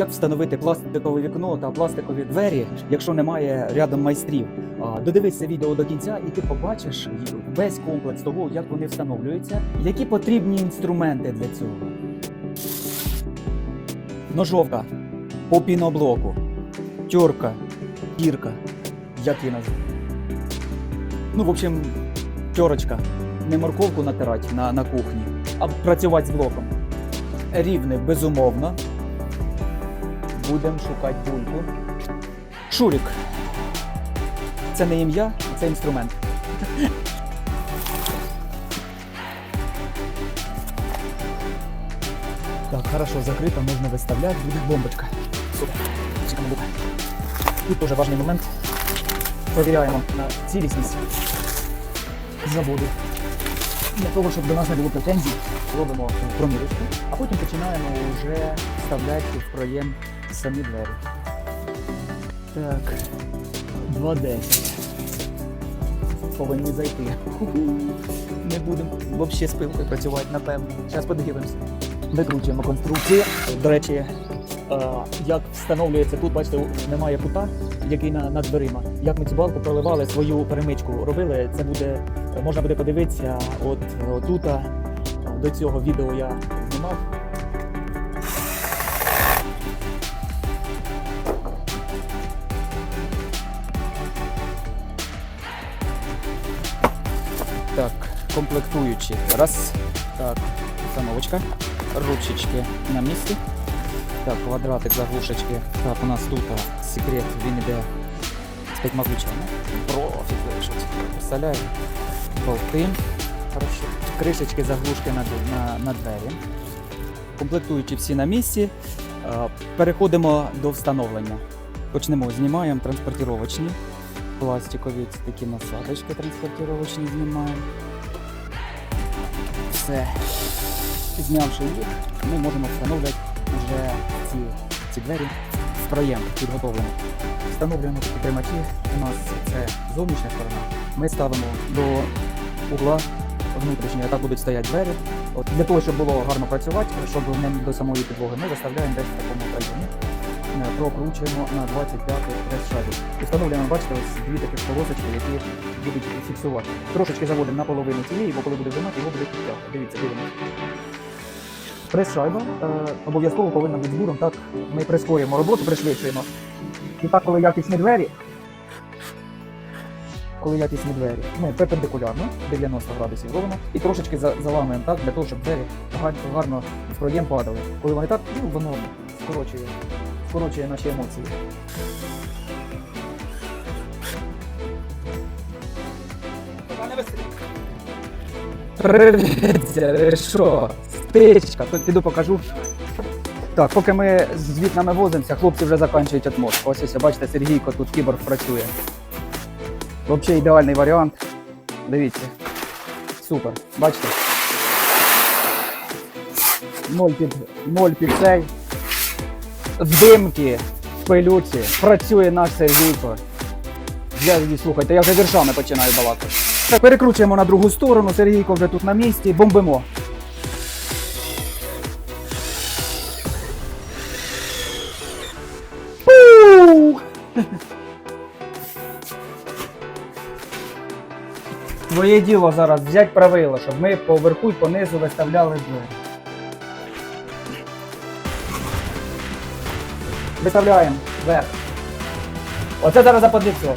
Як встановити пластикове вікно та пластикові двері, якщо немає рядом майстрів? Це відео до кінця, і ти побачиш весь комплекс того, як вони встановлюються, які потрібні інструменти для цього. Ножовка по піноблоку, тюрка, кірка, як її назвати? Ну, в общем, тьорочка. Не морковку натирати на, на кухні, а працювати з блоком. Рівне, безумовно. Будемо шукати бульбу. Шурік. Це не ім'я, це інструмент. Так, хорошо, закрито, можна виставляти, буде бомбочка. Супер. Чекаємо бука. Тут теж важний момент. Провіряємо на цілісність заводу. Для того, щоб до нас не було претензій, робимо промірочку, а потім починаємо вже вставляти в проєм самі двері. Так, 2.10. Повинні зайти. Не будемо взагалі з працювати, напевно. Зараз подивимося. Викручуємо конструкцію. До речі, е, як встановлюється тут, бачите, немає кута, який на, над дверима. Як ми цю балку проливали, свою перемичку робили, це буде, можна буде подивитися от отут. До цього відео я знімав. Так, комплектуючі. Раз. Так, установочка. Ручечки на місці. Так, квадратик заглушечки. Так, у нас тут секрет, він іде з п'ятьма ключами. Профік вийшов. Представляю. Болти. Хорошо. Кришечки заглушки на, на, на двері. Комплектуючі всі на місці. Переходимо до встановлення. Почнемо, знімаємо транспортировочні. Пластикові такі насадочки транспортировочні знімаємо. Все. Знявши їх, ми можемо встановлювати вже ці, ці двері в проєм підготовлені. Встановлюємо такі тримачі. У нас це зовнішня сторона. Ми ставимо до угла внутрішнього, так будуть стояти двері. От, для того, щоб було гарно працювати, щоб не до самої підлоги, ми виставляємо десь в такому проємі. Прокручуємо на 25 прес шайбу. І встановлюємо, бачите, ось дві такі полосочки, які будуть фіксувати. Трошечки заводимо на половину цієї, бо коли буде вжимати, його буде підтягувати. Дивіться, дивимося. Прес-шайба е, обов'язково повинна бути з буром, так ми прискорюємо роботу, пришвидшуємо. І так, коли якісні двері, коли якісні двері, ми перпендикулярно 90 градусів робимо і трошечки за- заламуємо так, для того, щоб двері гарно в проєм падали. Коли вони так, ну воно скорочує, скорочує наші емоції. Привіт, що? Стичка, тут піду покажу. Так, поки ми з вікнами возимося, хлопці вже закінчують отмотку. Ось ось, бачите, Сергійко тут кіборг працює. Взагалі ідеальний варіант. Дивіться. Супер. Бачите? Ноль під, ноль під цей. Димки, в пилюці. Працює наш Сергійко. Я слухайте, я вже віршами починаю балакати. Так, перекручуємо на другу сторону, Сергійко вже тут на місці, бомбимо. Твоє діло зараз взяти правило, щоб ми поверху і понизу виставляли двері. Виставляємо вверх. Оце зараз заподліцо.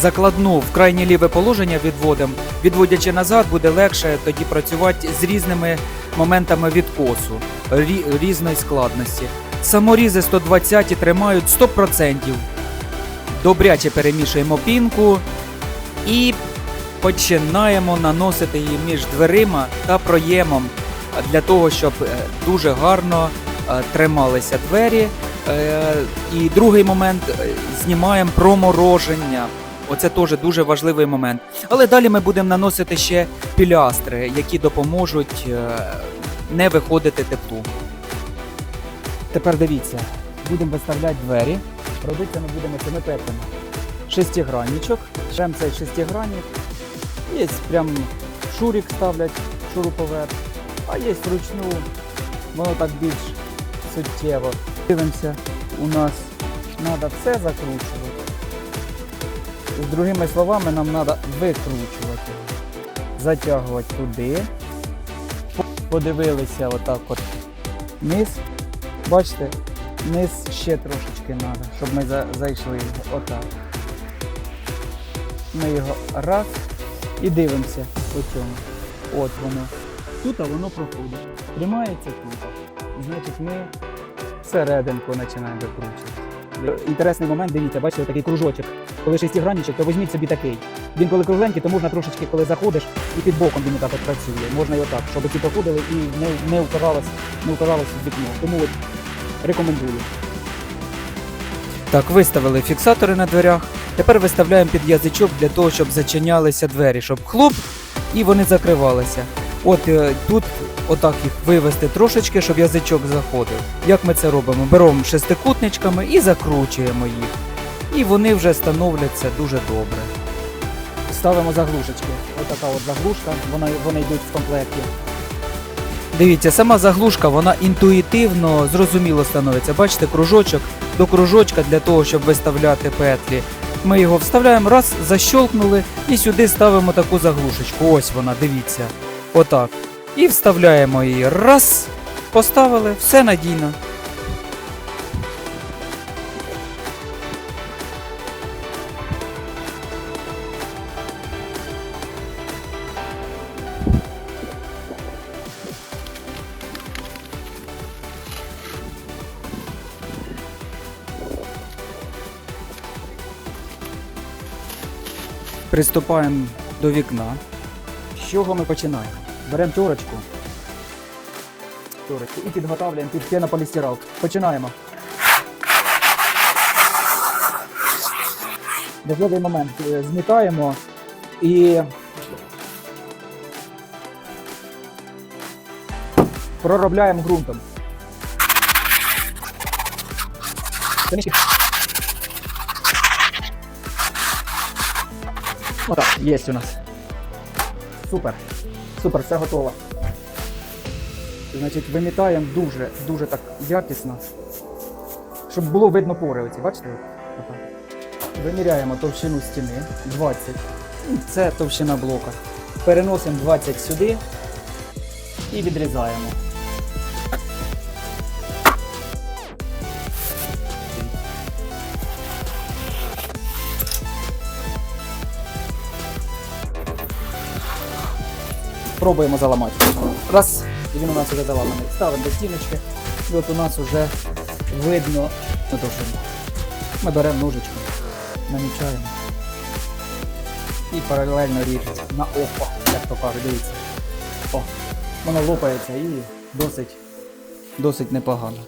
Закладну в крайнє ліве положення відводимо. Відводячи назад, буде легше тоді працювати з різними моментами відкосу рі- різної складності. Саморізи 120 тримають 100%. Добряче перемішуємо пінку і починаємо наносити її між дверима та проємом для того, щоб е, дуже гарно е, трималися двері. Е, І другий момент знімаємо промороження. Оце теж дуже важливий момент. Але далі ми будемо наносити ще пілястри, які допоможуть не виходити теплу. Тепер дивіться, будемо виставляти двері. Робити ми будемо цими петлами. Шестигранничок, Прям цей шестигранник. Є прям шурик ставлять, шуруповерт, а є вручну, воно так більш суттєво. Дивимося, у нас треба все закручувати. З другими словами, нам треба викручувати. Затягувати туди. Подивилися отак от низ. Бачите, низ ще трошечки треба, щоб ми зайшли отак. Ми його раз і дивимося по цьому. От воно. Тут воно проходить. Тримається тут. Значить, ми серединку починаємо викручувати. Інтересний момент, дивіться, бачите, такий кружочок. Коли шестигранничок, то візьміть собі такий. Він коли кругленький, то можна трошечки, коли заходиш, і під боком він отак от працює. Можна і отак, щоб ці проходили і не, не вказалось, не вказалось вікно. Тому от рекомендую. Так, виставили фіксатори на дверях. Тепер виставляємо під язичок для того, щоб зачинялися двері, щоб хлоп і вони закривалися. От е, тут отак їх вивести трошечки, щоб язичок заходив. Як ми це робимо? Беремо шестикутничками і закручуємо їх. І вони вже становляться дуже добре. Ставимо заглушечки. Ось така от заглушка, вона, вони йдуть в комплекті. Дивіться, сама заглушка, вона інтуїтивно зрозуміло становиться. Бачите, кружочок до кружочка для того, щоб виставляти петлі. Ми його вставляємо, раз, защолкнули і сюди ставимо таку заглушечку. Ось вона, дивіться. Отак. І вставляємо її. Раз, поставили, все надійно. Приступаємо до вікна. З чого ми починаємо? Беремо тюрочку. Тюрочку і підготовлюємо під пенополістирол. Починаємо. Важливий момент. Е, Змітаємо і проробляємо ґрунтом. Отак, є у нас. Супер. Супер, все готово. Значить, вимітаємо дуже, дуже так якісно, щоб було видно пори. Бачите? Виміряємо товщину стіни 20. І це товщина блока. Переносимо 20 сюди і відрізаємо. Пробуємо заламати. Раз, і він у нас вже заламаний. Ставимо до стіночки. І от у нас вже видно довжину. Ми беремо ножичку, намічаємо. І паралельно ріжемо на око, як то кажуть, дивіться. О, воно лопається і досить, досить непогано.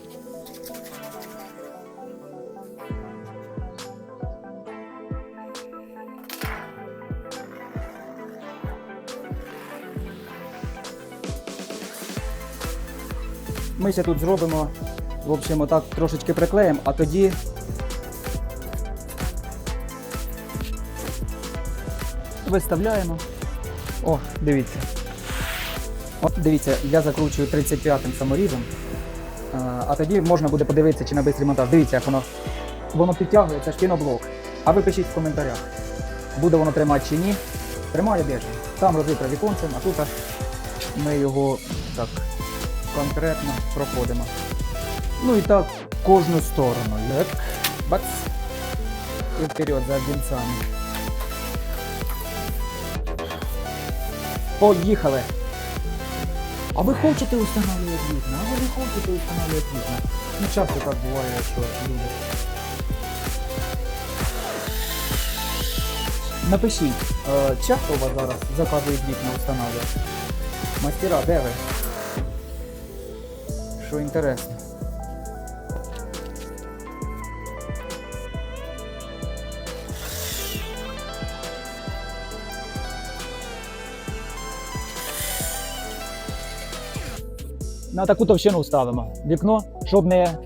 Ми тут зробимо, в общем, отак трошечки приклеїмо, а тоді. Виставляємо. О, дивіться. От дивіться, я закручую 35-м саморізом. А, тоді можна буде подивитися, чи на бистрий монтаж. Дивіться, як воно, воно підтягує, це. А ви пишіть в коментарях, буде воно тримати чи ні. Тримає біжно. Там розитре віконцем, а тут ми його так конкретно проходимо. Ну і так кожну сторону. Лек, бац. І вперед за бінцами. Поїхали! А ви хочете встановлювати вікна? А ви не хочете встановлювати вікна? Ну часто так буває, що люди. Напишіть, е, часто у вас зараз заказують вікна встановлювати? Мастера, де ви? Що інтересно. На таку товщину ставимо вікно, щоб не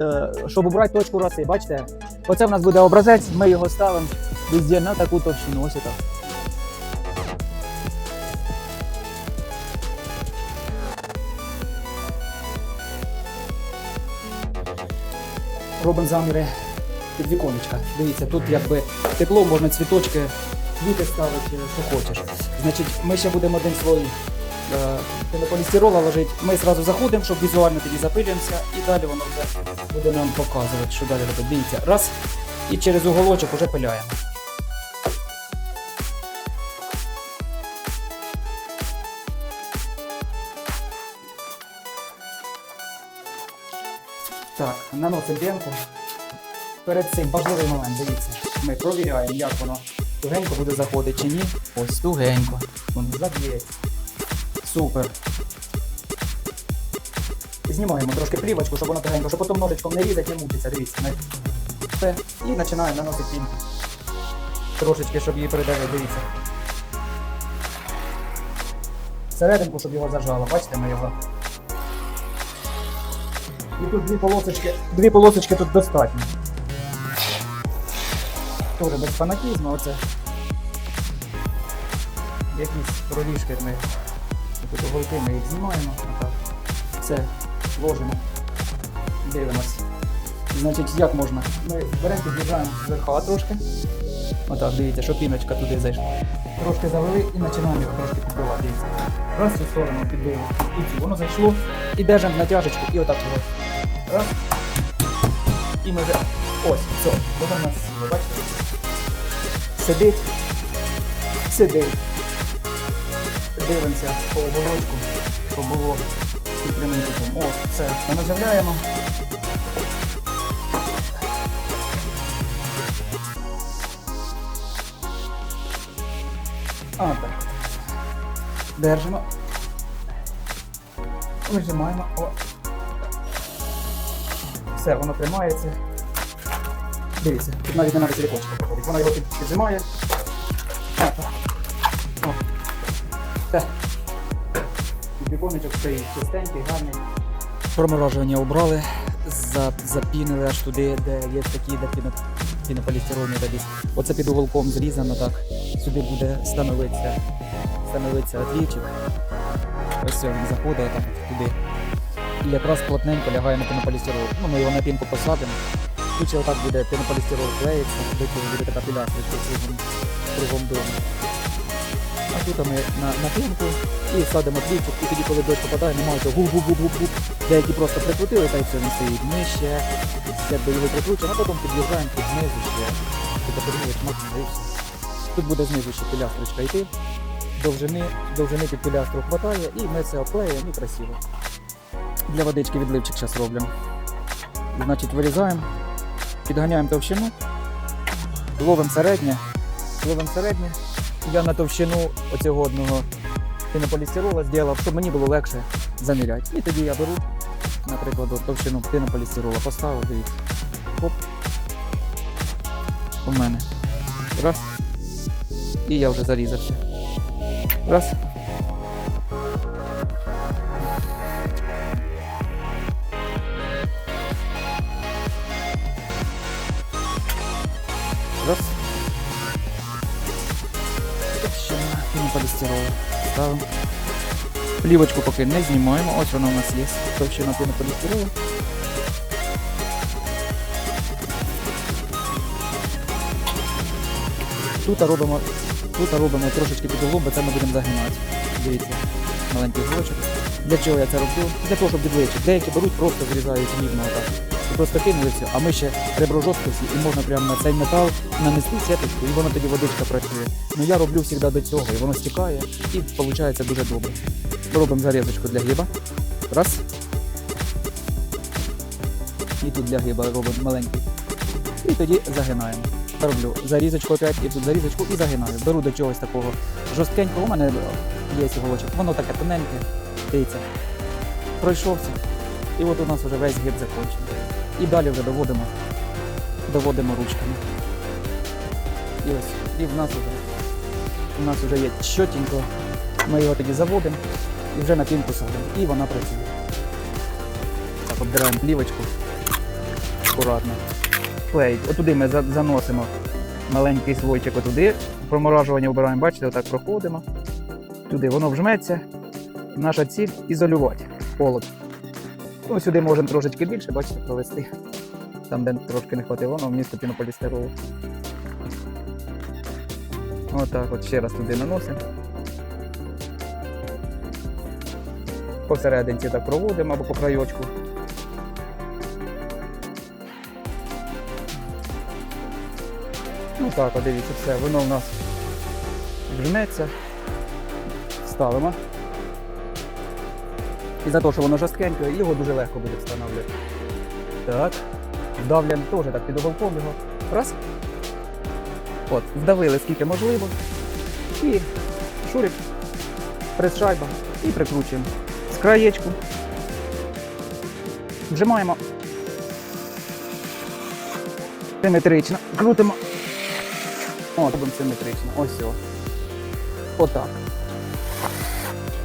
е, щоб убрати точку роси. Бачите? Оце в нас буде образець, ми його ставимо Везде на таку товщину, ось так. Робимо заміри під віконечка. Дивіться, тут якби тепло, можна цвіточки, квіти ставити, що хочеш. Значить, ми ще будемо один слой пенополістирола ложити. Ми одразу заходимо, щоб візуально тоді запилюємося, і далі воно вже буде нам показувати, що далі робити. Дивіться, раз, і через уголочок вже пиляємо. Так, наносимо п'янку. Перед цим важливий момент, дивіться. Ми провіряємо, як воно тугенько буде заходити чи ні. Ось тугенько. Воно заб'ється. Супер. Знімаємо трошки плівочку, щоб воно тугенько, щоб потім ножичком не різати, не мучиться. Дивіться. Все. І починаємо наносити пінку. Трошечки, щоб її передавити, дивіться. Серединку, щоб його зажало. Бачите, ми його. І тут дві полосочки, дві полосочки тут достатньо. Тоже без фанатізму, оце. Якісь проріжки ми, тут уголки ми їх знімаємо. Отак. Все, ложимо. Дивимось. Значить, як можна? Ми беремо, під'їжджаємо зверху трошки. Отак, дивіться, щоб піночка туди зайшла. Трошки завели і починаємо його трошки підбивати. Раз цю сторону підбили. І цю. Воно зайшло. І держимо натяжечку і отак його. Раз. І ми вже. Ось, все, воно в нас бачите? Сидить. Сидить. Дивимося по оболочку, щоб було підтриманим кутом. О, все, наживляємо. А, так. Держимо. Вижимаємо. О. Все, воно тримається. Дивіться, тут навіть не навіть силікончика проходить. Вона його під, піджимає. Так. О. Стоїть чистенький, гарний. Проморожування обрали, запінили аж туди, де є такі, де піно, пінополістирольні. Оце під уголком зрізано так. Сюди буде становитися, становитися отвічик. Ось він заходить там туди. І якраз плотненько лягає на пінополістирол. Ну, ми його на пінку посадимо. Тут ще отак буде пінополістирол клеїться, до цього буде така пілястричка кругом, дому. А тут ми на, на пінку і садимо плівчик, і тоді, коли дощ попадає, немає того гуп-гуп-гуп-гуп. Деякі просто прикрутили, та й все він стоїть нижче, якби його прикручуємо, а потім під'їжджаємо під знизу ще. Тут потрібно шматно і. Тут буде знизу ще пілястричка йти. Довжини, довжини під пілястру хватає, і ми це обклеїмо і красиво. Для водички відливчик зараз робимо. Значить, вирізаємо, підганяємо товщину, ловимо середнє, ловимо середнє. Я на товщину оцього одного пінополістирола зробив, щоб мені було легше заміряти. І тоді я беру, наприклад, товщину пінополістирола, поставив, дивіться. Оп. У мене. Раз. І я вже зарізався. Раз. Раз. Товщина пінополістирола. Ставимо. Плівочку поки не знімаємо. Ось вона у нас є. Товщина пінополістирола. Тут робимо, тут робимо трошечки під углом, бо це ми будемо загинати. Дивіться, маленький глочок. Для чого я це роблю? Для того, щоб відвлечити. Деякі беруть, просто зрізають рівно отак. І просто кинули все, а ми ще ребро жорсткості і можна прямо на цей метал нанести сіточку, і воно тоді водичка працює. Ну я роблю завжди до цього, і воно стікає, і виходить дуже добре. Робимо зарізочку для гриба. Раз. І тут для гриба робимо маленький. І тоді загинаємо. Роблю зарізочку опять, і тут зарізочку і загинаю. Беру до чогось такого жорсткенького, у мене є голочок. Воно таке тоненьке, дивіться. Пройшовся. І от у нас вже весь гриб закінчений. І далі вже доводимо, доводимо ручками. І ось, і в нас вже, у нас вже є чотенько. Ми його тоді заводимо і вже на пінку садимо. І вона працює. Так, обдираємо плівочку. Акуратно. Клеїть. Отуди ми заносимо маленький слойчик отуди. Проморажування обираємо, бачите, отак проходимо. Туди воно вжметься. Наша ціль ізолювати холод. Ну, сюди можемо трошечки більше, бачите, провести. Там, де трошки не хватило, воно вмісто пінополістиролу. Отак, от ще раз туди наносимо. Посерединці так проводимо або по крайочку. Так, от дивіться, все, воно в нас вжметься. Ставимо. І за те, що воно жорсткеньке, його дуже легко буде встановлювати. Так. Вдавлюємо теж так під уголком його. Раз. От, вдавили скільки можливо. І шурик, прес-шайба і прикручуємо. З краєчку. Вжимаємо. Симетрично. Крутимо. О, робимо симетрично. Ось все. Отак.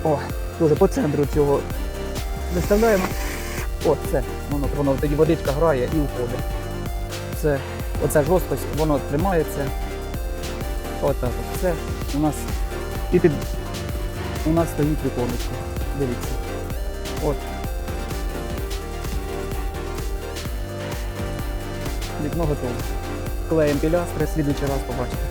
О, дуже по центру цього виставляємо. От, це. Воно, воно тоді водичка грає і уходить. Це, оця жорсткость, воно тримається. Отак от. Це у нас і під у нас стоїть віконечко. Дивіться. От. Вікно готове. Клеїмо пілястри, слідуючий раз побачите.